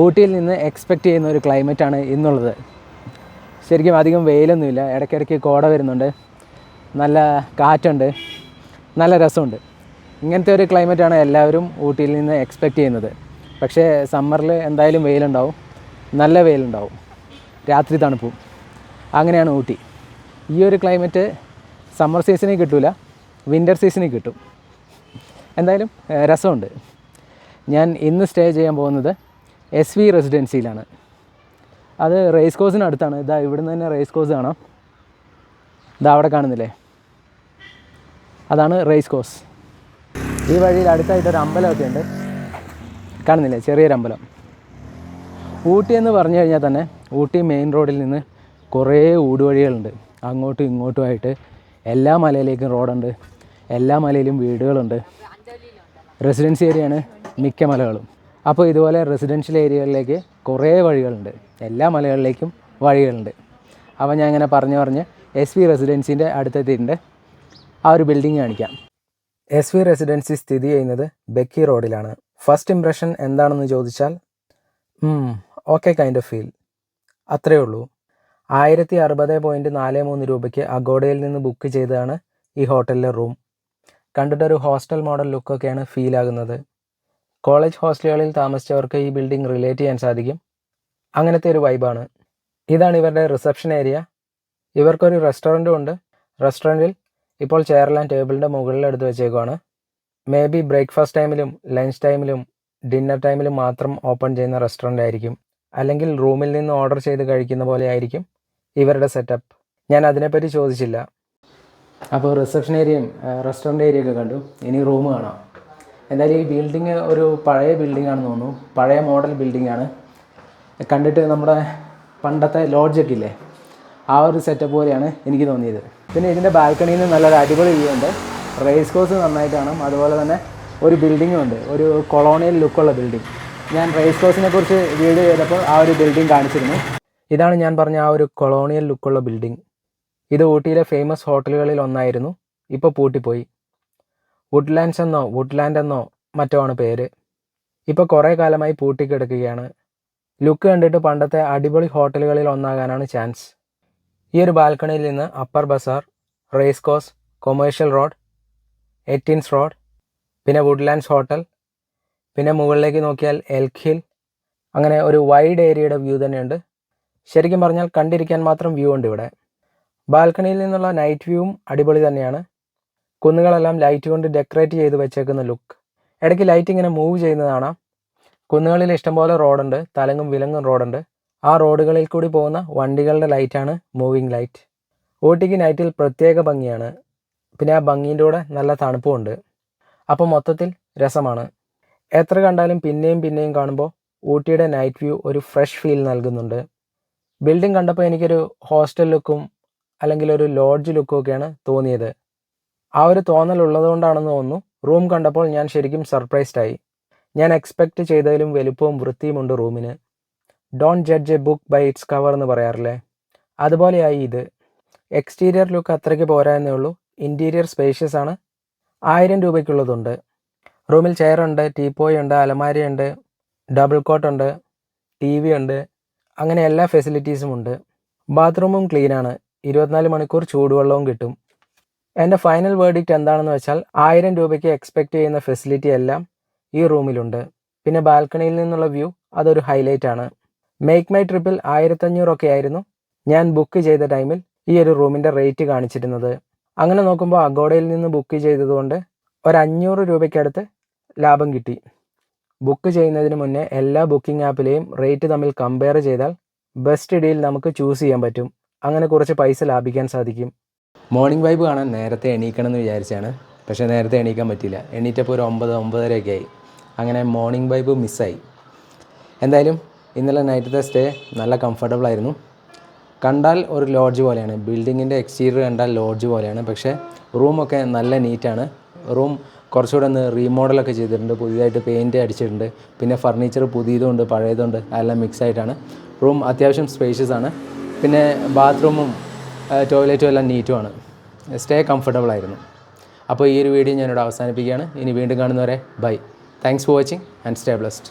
ഊട്ടിയിൽ നിന്ന് എക്സ്പെക്റ്റ് ചെയ്യുന്ന ഒരു ക്ലൈമറ്റാണ് ഇന്നുള്ളത്. ശരിക്കും അധികം വെയിലൊന്നുമില്ല. ഇടയ്ക്കിടയ്ക്ക് കോട വരുന്നുണ്ട്. നല്ല കാറ്റുണ്ട്. നല്ല രസമുണ്ട്. ഇങ്ങനത്തെ ഒരു ക്ലൈമറ്റാണ് എല്ലാവരും ഊട്ടിയിൽ നിന്ന് എക്സ്പെക്റ്റ് ചെയ്യുന്നത്. പക്ഷേ സമ്മറിൽ എന്തായാലും വെയിലുണ്ടാവും. നല്ല വെയിലുണ്ടാവും. രാത്രി തണുപ്പും. അങ്ങനെയാണ് ഊട്ടി. ഈ ഒരു ക്ലൈമറ്റ് സമ്മർ സീസണിൽ കിട്ടില്ല വിന്റർ സീസണിൽ കിട്ടും. എന്തായാലും രസമുണ്ട്. ഞാൻ ഇന്ന് സ്റ്റേ ചെയ്യാൻ പോകുന്നത് എസ് വി റെസിഡൻസിയിലാണ്. അത് റേസ് കോഴ്സിന് അടുത്താണ്. ഇതാ ഇവിടുന്ന് തന്നെ റേസ് കോഴ്സ് കാണാം. ഇതാ അവിടെ കാണുന്നില്ലേ? അതാണ് റേസ് കോഴ്സ് ഈ വഴിയിൽ അടുത്തായിട്ട് ഒരു അമ്പലമൊക്കെ ഉണ്ട്. കാണുന്നില്ലേ? ചെറിയൊരു അമ്പലം. ഊട്ടി എന്ന് പറഞ്ഞു കഴിഞ്ഞാൽ തന്നെ ഊട്ടി മെയിൻ റോഡിൽ നിന്ന് കുറേ ഊടുവഴികളുണ്ട്. അങ്ങോട്ടും ഇങ്ങോട്ടുമായിട്ട് എല്ലാ മലയിലേക്കും റോഡുണ്ട് എല്ലാ മലയിലും വീടുകളുണ്ട്. റെസിഡൻസി ഏരിയയാണ് മിക്ക മലകളും. അപ്പോൾ ഇതുപോലെ റെസിഡൻഷ്യൽ ഏരിയകളിലേക്ക് കുറേ വഴികളുണ്ട്. എല്ലാ മലകളിലേക്കും വഴികളുണ്ട്. അപ്പോൾ ഞാൻ ഇങ്ങനെ പറഞ്ഞു പറഞ്ഞ് എസ് വി റെസിഡൻസിന്റെ അടുത്തെത്തിയിട്ടുണ്ട്. ആ ഒരു ബിൽഡിംഗ് കാണിക്കാം. എസ് വി റെസിഡൻസി സ്ഥിതി ചെയ്യുന്നത് ബെക്കി റോഡിലാണ് ഫസ്റ്റ് ഇംപ്രഷൻ എന്താണെന്ന് ചോദിച്ചാൽ ഓക്കെ കൈൻഡ് ഓഫ് ഫീൽ അത്രയേ ഉള്ളൂ. ആയിരത്തി അറുപത് പോയിന്റ് നാല് മൂന്ന് രൂപയ്ക്ക് അഗോഡയിൽ നിന്ന് ബുക്ക് ചെയ്തതാണ് ഈ ഹോട്ടലിലെ റൂം കണ്ടിട്ടൊരു ഹോസ്റ്റൽ മോഡൽ ലുക്കൊക്കെയാണ് ഫീൽ ആകുന്നത്. കോളേജ് ഹോസ്റ്റലുകളിൽ താമസിച്ചവർക്ക് ഈ ബിൽഡിംഗ് റിലേറ്റ് ചെയ്യാൻ സാധിക്കും. അങ്ങനത്തെ ഒരു വൈബാണ്. ഇതാണ് ഇവരുടെ റിസപ്ഷൻ ഏരിയ. ഇവർക്കൊരു റെസ്റ്റോറന്റും ഉണ്ട്. റെസ്റ്റോറന്റിൽ ഇപ്പോൾ ചെയറെല്ലാം ടേബിളിന്റെ മുകളിൽ എടുത്ത് വെച്ചേക്കുവാണ്. മേ ബി ബ്രേക്ക്ഫാസ്റ്റ് ടൈമിലും ലഞ്ച് ടൈമിലും ഡിന്നർ ടൈമിലും മാത്രം ഓപ്പൺ ചെയ്യുന്ന റെസ്റ്റോറന്റ് ആയിരിക്കും. അല്ലെങ്കിൽ റൂമിൽ നിന്ന് ഓർഡർ ചെയ്ത് കഴിക്കുന്ന പോലെ ആയിരിക്കും ഇവരുടെ സെറ്റപ്പ് ഞാൻ അതിനെപ്പറ്റി ചോദിച്ചില്ല. അപ്പോൾ റിസപ്ഷൻ ഏരിയയും റെസ്റ്റോറന്റ് ഏരിയ ഒക്കെ കണ്ടു. ഇനി റൂം കാണാം. എന്തായാലും ഈ ബിൽഡിങ് ഒരു പഴയ ബിൽഡിംഗ് ആണെന്ന് തോന്നുന്നു. പഴയ മോഡൽ ബിൽഡിംഗ് ആണ്. കണ്ടിട്ട് നമ്മുടെ പണ്ടത്തെ ലോഡ്ജൊക്കെ ഇല്ലേ? ആ ഒരു സെറ്റപ്പ് പോലെയാണ് എനിക്ക് തോന്നിയത്. പിന്നെ ഇതിന്റെ ബാൽക്കണിയിൽ നിന്ന് നല്ലൊരു അടിപൊളി വ്യൂ ഉണ്ട്. റേസ് കോഴ്സ് നന്നായിട്ട് കാണും. അതുപോലെ തന്നെ ഒരു ബിൽഡിങ്ങും ഉണ്ട്. ഒരു കൊളോണിയൽ ലുക്കുള്ള ബിൽഡിംഗ് ഞാൻ റേസ് കോഴ്സിനെ കുറിച്ച് വീഡിയോ ചെയ്തപ്പോൾ ആ ഒരു ബിൽഡിംഗ് കാണിച്ചിരുന്നു. ഇതാണ് ഞാൻ പറഞ്ഞ ആ ഒരു കൊളോണിയൽ ലുക്കുള്ള ബിൽഡിംഗ് ഇത് ഊട്ടിയിലെ ഫേമസ് ഹോട്ടലുകളിൽ ഒന്നായിരുന്നു. ഇപ്പോൾ പൂട്ടിപ്പോയി. വുഡ്ലാൻഡ്സ് എന്നോ വുഡ്ലാൻഡ് എന്നോ മറ്റോ ആണ് പേര്. ഇപ്പോൾ കുറേ കാലമായി പൂട്ടിക്കിടക്കുകയാണ്. ലുക്ക് കണ്ടിട്ട് പണ്ടത്തെ അടിപൊളി ഹോട്ടലുകളിൽ ഒന്നാകാനാണ് ചാൻസ് ഈ ഒരു ബാൽക്കണിയിൽ നിന്ന് Upper Bazaar race course commercial road Ettines road പിന്നെ വുഡ്ലാൻഡ്സ് ഹോട്ടൽ പിന്നെ മുകളിലേക്ക് നോക്കിയാൽ എൽക്ക് അങ്ങനെ ഒരു വൈഡ് ഏരിയയുടെ വ്യൂ തന്നെയുണ്ട്. ശരിക്കും പറഞ്ഞാൽ കണ്ടിരിക്കാൻ മാത്രം വ്യൂ ഉണ്ട് ഇവിടെ. ബാൽക്കണിയിൽ നിന്നുള്ള നൈറ്റ് വ്യൂവും അടിപൊളി തന്നെയാണ്. കുന്നുകളെല്ലാം ലൈറ്റ് കൊണ്ട് ഡെക്കറേറ്റ് ചെയ്ത് വെച്ചേക്കുന്ന ലുക്ക് ഇടയ്ക്ക് ലൈറ്റ് ഇങ്ങനെ മൂവ് ചെയ്യുന്നത് കാണാം കുന്നുകളിൽ ഇഷ്ടംപോലെ റോഡുണ്ട് തലങ്ങും വിലങ്ങും റോഡുണ്ട് ആ റോഡുകളിൽ കൂടി പോകുന്ന വണ്ടികളുടെ ലൈറ്റാണ് മൂവിങ് ലൈറ്റ് ഊട്ടിക്ക് നൈറ്റിൽ പ്രത്യേക ഭംഗിയാണ്. പിന്നെ ആ ഭംഗീന്റെ കൂടെ നല്ല തണുപ്പുമുണ്ട്. അപ്പോൾ മൊത്തത്തിൽ രസമാണ്. എത്ര കണ്ടാലും പിന്നെയും പിന്നെയും കാണുമ്പോൾ ഊട്ടിയുടെ നൈറ്റ് വ്യൂ ഒരു ഫ്രഷ് ഫീൽ നൽകുന്നുണ്ട്. ബിൽഡിംഗ് കണ്ടപ്പോൾ എനിക്കൊരു ഹോസ്റ്റൽ ലുക്കും അല്ലെങ്കിൽ ഒരു ലോഡ്ജ് ലുക്കും ഒക്കെയാണ് തോന്നിയത്. ആ ഒരു തോന്നൽ ഉള്ളതുകൊണ്ടാണെന്ന് തോന്നുന്നു. റൂം കണ്ടപ്പോൾ ഞാൻ ശരിക്കും സർപ്രൈസ്ഡ് ആയി. ഞാൻ എക്സ്പെക്റ്റ് ചെയ്തതിലും വലുപ്പവും വൃത്തിയുമുണ്ട് റൂമിന്. Don't judge a book by its cover എന്ന് പറയാറില്ലേ? അതുപോലെയായി ഇത്. എക്സ്റ്റീരിയർ ലുക്ക് അത്രയ്ക്ക് പോരാ എന്നേ ഉള്ളൂ. ഇന്റീരിയർ സ്പേഷ്യസ് ആണ്. ആയിരം രൂപയ്ക്കുള്ളതുണ്ട്. റൂമിൽ ചെയറുണ്ട് ടീപ്പോയ് ഉണ്ട് അലമാരയുണ്ട് ഡബിൾ കോട്ട് ഉണ്ട് ടി വി ഉണ്ട്. അങ്ങനെ എല്ലാ ഫെസിലിറ്റീസും ഉണ്ട്. ബാത്റൂമും ക്ലീനാണ് ഇരുപത്തിനാല് മണിക്കൂർ ചൂടുവെള്ളവും കിട്ടും. എന്റെ ഫൈനൽ വേർഡിക്റ്റ് എന്താണെന്ന് വെച്ചാൽ ആയിരം രൂപയ്ക്ക് എക്സ്പെക്റ്റ് ചെയ്യുന്ന ഫെസിലിറ്റി എല്ലാം ഈ റൂമിലുണ്ട്. പിന്നെ ബാൽക്കണിയിൽ നിന്നുള്ള വ്യൂ അതൊരു ഹൈലൈറ്റ് ആണ്. മേക്ക് മൈ ട്രിപ്പിൽ ആയിരത്തഞ്ഞൂറൊക്കെ ആയിരുന്നു ഞാൻ ബുക്ക് ചെയ്ത ടൈമിൽ ഈ ഒരു റൂമിന്റെ റേറ്റ് കാണിച്ചിരുന്നത്. അങ്ങനെ നോക്കുമ്പോൾ അഗോഡയിൽ നിന്ന് ബുക്ക് ചെയ്തതുകൊണ്ട് ഒരു അഞ്ഞൂറ് രൂപയ്ക്കടുത്ത് ലാഭം കിട്ടി. ബുക്ക് ചെയ്യുന്നതിന് മുന്നേ എല്ലാ ബുക്കിംഗ് ആപ്പിലെയും റേറ്റ് തമ്മിൽ കമ്പയർ ചെയ്താൽ ബെസ്റ്റ് ഡീൽ നമുക്ക് ചൂസ് ചെയ്യാൻ പറ്റും. അങ്ങനെ കുറച്ച് പൈസ ലാഭിക്കാൻ സാധിക്കും. മോർണിംഗ് വൈബ് കാണാൻ നേരത്തെ എണീക്കണം എന്ന് വിചാരിച്ചാണ്. പക്ഷേ നേരത്തെ എണീക്കാൻ പറ്റിയില്ല. എണീറ്റപ്പോൾ ഒരു ഒമ്പത് ഒമ്പതരയൊക്കെ ആയി. അങ്ങനെ മോർണിംഗ് വൈബ് മിസ്സായി എന്തായാലും ഇന്നലെ നൈറ്റത്തെ സ്റ്റേ നല്ല കംഫർട്ടബിൾ ആയിരുന്നു. കണ്ടാൽ ഒരു ലോഡ്ജ് പോലെയാണ്. ബിൽഡിങ്ങിന്റെ എക്സ്റ്റീരിയർ കണ്ടാൽ ലോഡ്ജ് പോലെയാണ്. പക്ഷേ റൂമൊക്കെ നല്ല നീറ്റാണ് റൂം കുറച്ചുകൂടെ ഒന്ന് റീമോഡലൊക്കെ ചെയ്തിട്ടുണ്ട്. പുതിയതായിട്ട് പെയിന്റ് അടിച്ചിട്ടുണ്ട്. പിന്നെ ഫർണിച്ചർ പുതിയതുണ്ട് പഴയതുണ്ട് അതെല്ലാം മിക്സ് ആയിട്ടാണ്. റൂം അത്യാവശ്യം സ്പേഷ്യസ് ആണ്. പിന്നെ ബാത്റൂമും ടോയ്ലറ്റും എല്ലാം നീറ്റുമാണ് സ്റ്റേ കംഫർട്ടബിൾ ആയിരുന്നു. അപ്പോൾ ഈ ഒരു വീഡിയോ ഞാനിവിടെ അവസാനിപ്പിക്കുകയാണ്. ഇനി വീണ്ടും കാണുന്നവരെ bye thanks for watching and stay blessed